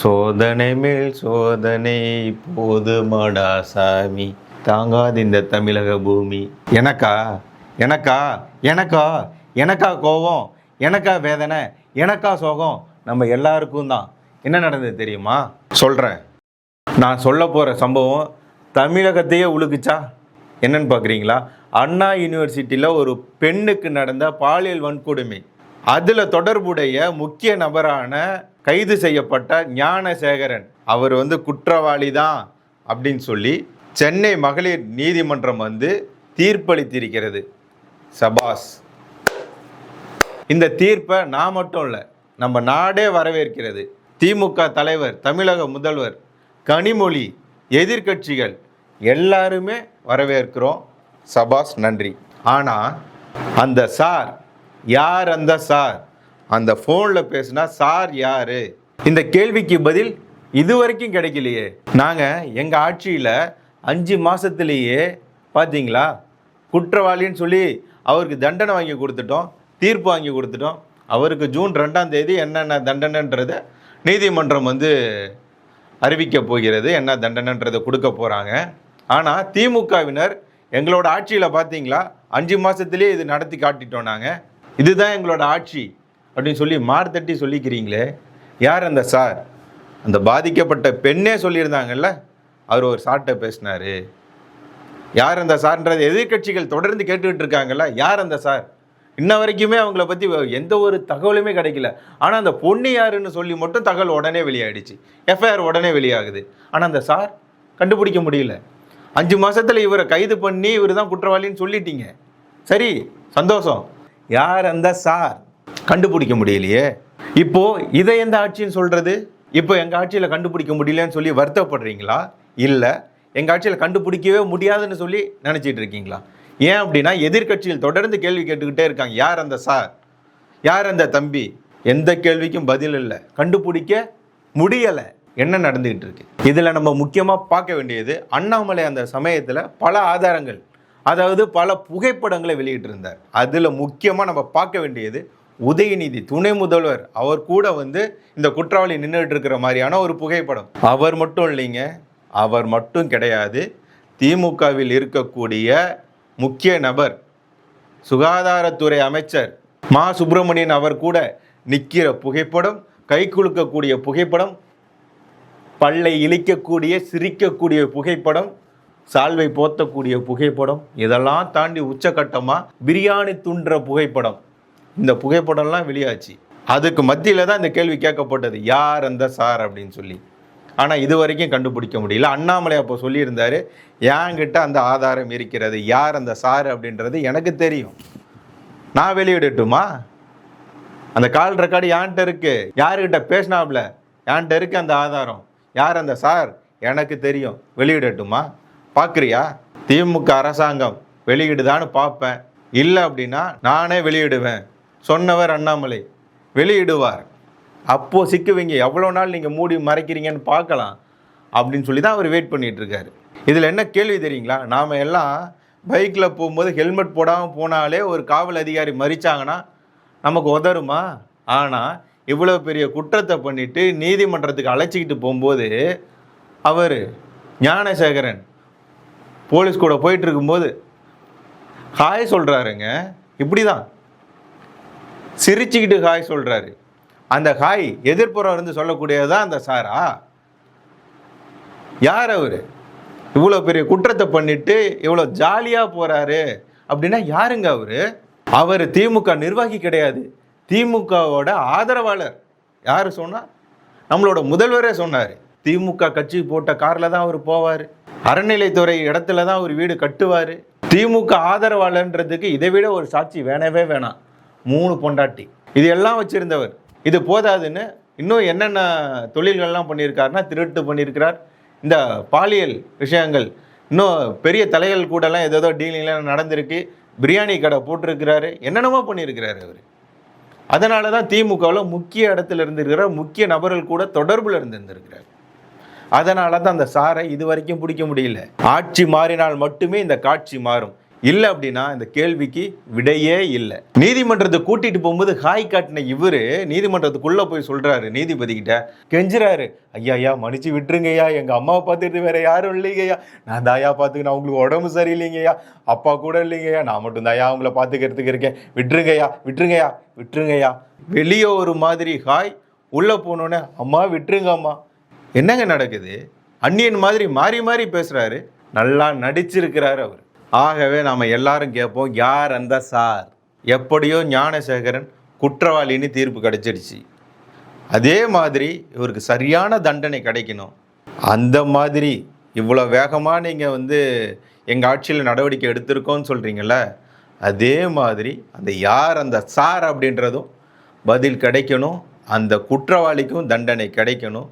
சோதனை மேல் சோதனை போதுமாடா சாமி. தாங்காது இந்த தமிழக பூமி. எனக்கா? எனக்கா? எனக்கா? எனக்கா கோபம்? எனக்கா வேதனை? எனக்கா சோகம்? நம்ம எல்லாருக்கும் தான். என்ன நடந்தது தெரியுமா? சொல்கிறேன் நான் சொல்ல போகிற சம்பவம் தமிழகத்தையே உழுகுச்சா என்னன்னு பார்க்குறீங்களா அண்ணா யூனிவர்சிட்டியில் ஒரு பெண்ணுக்கு நடந்த பாலியல் வன்கொடுமை. அதில் தொடர்புடைய முக்கிய நபரான கைது செய்யப்பட்ட ஞானசேகரன். அவர் வந்து குற்றவாளி தான் அப்படின்னு சொல்லி சென்னை மகளிர் நீதிமன்றம் வந்து தீர்ப்பளித்திருக்கிறது. சபாஸ். இந்த தீர்ப்பை நான் மட்டும் இல்லை நம்ம நாடே வரவேற்கிறது. திமுக தலைவர் தமிழக முதல்வர் கனிமொழி எதிர்க்கட்சிகள் எல்லாருமே வரவேற்கிறோம். சபாஸ் நன்றி. ஆனால் அந்த சார் யார் அந்த சார்? அந்த ஃபோனில் பேசுனா சார் யாரு? இந்த கேள்விக்கு பதில் இது வரைக்கும் கிடைக்கலையே. நாங்கள் எங்கள் ஆட்சியில் அஞ்சு மாதத்துலேயே பார்த்தீங்களா குற்றவாளின்னு சொல்லி அவருக்கு தண்டனை வாங்கி கொடுத்துட்டோம் தீர்ப்பு வாங்கி கொடுத்துட்டோம். அவருக்கு ஜூன் ரெண்டாம் தேதி என்னென்ன தண்டனைன்றதை நீதிமன்றம் வந்து அறிவிக்க போகிறது என்ன தண்டனைன்றதை கொடுக்க போகிறாங்க ஆனால் திமுகவினர் எங்களோட ஆட்சியில் பார்த்தீங்களா அஞ்சு மாதத்துலேயே இது நடத்தி காட்டிட்டோம் நாங்கள் இதுதான் எங்களோட ஆட்சி. அப்படின்னு சொல்லி மார்த்தட்டி சொல்லிக்கிறீங்களே யார் அந்த சார்? அந்த பாதிக்கப்பட்ட பெண்ணே சொல்லியிருந்தாங்கல்ல அவர் ஒரு சாட்டை பேசினார். யார் அந்த சார்ன்றது? எதிர்க்கட்சிகள் தொடர்ந்து கேட்டுக்கிட்டு இருக்காங்கல்ல யார் அந்த சார்? இன்ன வரைக்குமே அவங்கள பற்றி எந்த ஒரு தகவலுமே கிடைக்கல. ஆனால் அந்த பொண்ணு யாருன்னு சொல்லி மட்டும் தகவல் உடனே வெளியாயிடுச்சு. எஃப்ஐஆர் உடனே வெளியாகுது. ஆனால் அந்த சார் கண்டுபிடிக்க முடியல. அஞ்சு மாதத்தில் இவரை கைது பண்ணி இவர் தான் குற்றவாளின்னு சொல்லிட்டீங்க. சரி சந்தோஷம். யார் அந்த சார்? கண்டுபிடிக்க முடியலையே. இப்போ இதை எந்த ஆட்சின்னு சொல்றது? இப்போ எங்க ஆட்சியில கண்டுபிடிக்க முடியலன்னு சொல்லி வருத்தப்படுறீங்களா? இல்லை எங்க ஆட்சியில கண்டுபிடிக்கவே முடியாதுன்னு சொல்லி நினைச்சிட்டு இருக்கீங்களா? ஏன் அப்படின்னா எதிர்கட்சியில் தொடர்ந்து கேள்வி கேட்டுக்கிட்டே இருக்காங்க. யார் அந்த சார்? யார் அந்த தம்பி? எந்த கேள்விக்கும் பதில் இல்லை. கண்டுபிடிக்க முடியலை. என்ன நடந்துகிட்டு இருக்கு? இதில் நம்ம முக்கியமாக பார்க்க வேண்டியது அண்ணாமலை அந்த சமயத்தில் பல ஆதாரங்கள் அதாவது பல புகைப்படங்களை வெளியிட்டிருந்தார். அதில் முக்கியமாக நம்ம பார்க்க வேண்டியது உதயநிதி துணை முதல்வர் அவர் கூட வந்து இந்த குற்றவாளி நின்றுட்டு இருக்கிற மாதிரியான ஒரு புகைப்படம். அவர் மட்டும் இல்லைங்க அவர் மட்டும் கிடையாது. திமுகவில் இருக்கக்கூடிய முக்கிய நபர் சுகாதாரத்துறை அமைச்சர் மா. சுப்பிரமணியன் அவர் கூட நிற்கிற புகைப்படம் கை குலுக்கக்கூடிய புகைப்படம் பல்லை இழிக்கக்கூடிய சிரிக்கக்கூடிய புகைப்படம் சால்வை போத்தக்கூடிய புகைப்படம் இதெல்லாம் தாண்டி உச்சக்கட்டமாக பிரியாணி துண்டுற புகைப்படம். இந்த புகைப்படம்லாம் வெளியாச்சு. அதுக்கு மத்தியில் தான் இந்த கேள்வி கேட்கப்பட்டது. யார் அந்த சார் அப்படின்னு சொல்லி. ஆனால் இது வரைக்கும் கண்டுபிடிக்க முடியல. அண்ணாமலை அப்போ சொல்லியிருந்தார் என்கிட்ட அந்த ஆதாரம் இருக்கிறது. யார் அந்த சார்? அப்படின்றது எனக்கு தெரியும். நான் வெளியிடட்டுமா? அந்த கால் ரெக்கார்டு யான்கிட்ட இருக்கு. யாருக்கிட்ட பேசினாப்ல? யான்கிட்ட இருக்கு அந்த ஆதாரம். யார் அந்த சார்? எனக்கு தெரியும். வெளியிடட்டுமா? பார்க்குறியா திமுக அரசாங்கம் வெளியிடுதான்னு பார்ப்பேன் இல்லை அப்படின்னா நானே வெளியிடுவேன். சொன்னவர் அண்ணாமலை வெளியிடுவார். அப்போ சிக்குவீங்க எவ்வளோ நாள் நீங்கள் மூடி மறைக்கிறீங்கன்னு பார்க்கலாம் அப்படின்னு சொல்லி தான் அவர் வெயிட் பண்ணிட்டு இருக்காரு இதில் என்ன கேள்வி தெரியுங்களா? நாம் எல்லாம் பைக்கில் போகும்போது ஹெல்மெட் போடாமல் போனாலே ஒரு காவல் அதிகாரி மறிச்சாங்கன்னா நமக்கு உதருமா ஆனால் இவ்வளோ பெரிய குற்றத்தை பண்ணிட்டு நீதிமன்றத்துக்கு அழைச்சிக்கிட்டு போகும்போது அவர் ஞானசேகரன் போலீஸ் கூட போயிட்டு இருக்கும்போது ஹாய் சொல்கிறாருங்க இப்படி தான் சிரிச்சுக்கிட்டு ஹாய் சொல்கிறாரு அந்த ஹாய் எதிர்ப்புறம் இருந்து சொல்லக்கூடியதான் அந்த சாரா. யார் அவர்? இவ்வளோ பெரிய குற்றத்தை பண்ணிட்டு இவ்வளோ ஜாலியாக போகிறாரு அப்படின்னா யாருங்க அவர்? அவர் திமுக நிர்வாகி கிடையாது. திமுகவோட ஆதரவாளர். யார் சொன்னால் நம்மளோட முதல்வரே சொன்னார். திமுக கட்சி போட்ட காரில் தான் அவர் போவார். அறநிலைத்துறை இடத்துல தான் அவர் வீடு கட்டுவார். திமுக ஆதரவாளர்ன்றதுக்கு இதை விட ஒரு சாட்சி வேணவே வேணாம். மூணு பொண்டாட்டி. இது எல்லாம் வச்சுருந்தவர். இது போதாதுன்னு இன்னும் என்னென்ன தொழில்கள்லாம் பண்ணியிருக்காருன்னா திருட்டு பண்ணியிருக்கிறார். இந்த பாலியல் விஷயங்கள் இன்னும் பெரிய தலைகள் கூடலாம் ஏதோ டீலிங்லாம் நடந்திருக்கு. பிரியாணி கடை போட்டிருக்கிறாரு. என்னென்னமோ பண்ணியிருக்கிறாரு அவர். அதனால தான் திமுகவில் முக்கிய இடத்துல இருந்திருக்கிற முக்கிய நபர்கள் கூட தொடர்பில் இருந்திருந்திருக்கிறார். அதனால தான் அந்த சாரை இது வரைக்கும் பிடிக்க முடியல. ஆட்சி மாறினால் மட்டுமே இந்த காட்சி மாறும். இல்லை அப்படின்னா இந்த கேள்விக்கு விடையே இல்லை. நீதிமன்றத்தை கூட்டிட்டு போகும்போது ஹாய் காட்டின இவரு நீதிமன்றத்துக்குள்ள போய் சொல்றாரு நீதிபதி கிட்ட கெஞ்சுறாரு ஐயா ஐயா மன்னிச்சு விட்டுருங்கய்யா எங்க அம்மாவை பார்த்துட்டு வேற யாரும் இல்லைங்கய்யா. நான் தாயா பார்த்துக்கினேன் அவங்களுக்கு உடம்பு சரியில்லைங்கய்யா. அப்பா கூட இல்லைங்கய்யா. நான் மட்டும் தாயா அவங்கள பார்த்துக்கிறதுக்கு இருக்கேன். விட்டுருங்கய்யா விட்டுருங்கய்யா விட்டுருங்கய்யா. வெளியே ஒரு மாதிரி ஹாய் உள்ள போனோடனே அம்மா விட்டுருங்க அம்மா. என்னங்க நடக்குது? அந்நியன் மாதிரி மாறி மாறி பேசுறாரு. நல்லா நடிச்சிருக்கிறாரு அவர். ஆகவே நாம் எல்லாரும் கேட்போம் யார் அந்த சார்? எப்படியோ ஞானசேகரன் குற்றவாளின்னு தீர்ப்பு கிடைச்சிடுச்சு அதே மாதிரி இவருக்கு சரியான தண்டனை கிடைக்கணும். அந்த மாதிரி இவ்வளோ வேகமாக நீங்கள் வந்து எங்கள் ஆட்சியில் நடவடிக்கை எடுத்திருக்கோன்னு சொல்கிறீங்கள அதே மாதிரி அந்த யார் அந்த சார்? அப்படின்றதும் பதில் கிடைக்கணும். அந்த குற்றவாளிக்கும் தண்டனை கிடைக்கணும்.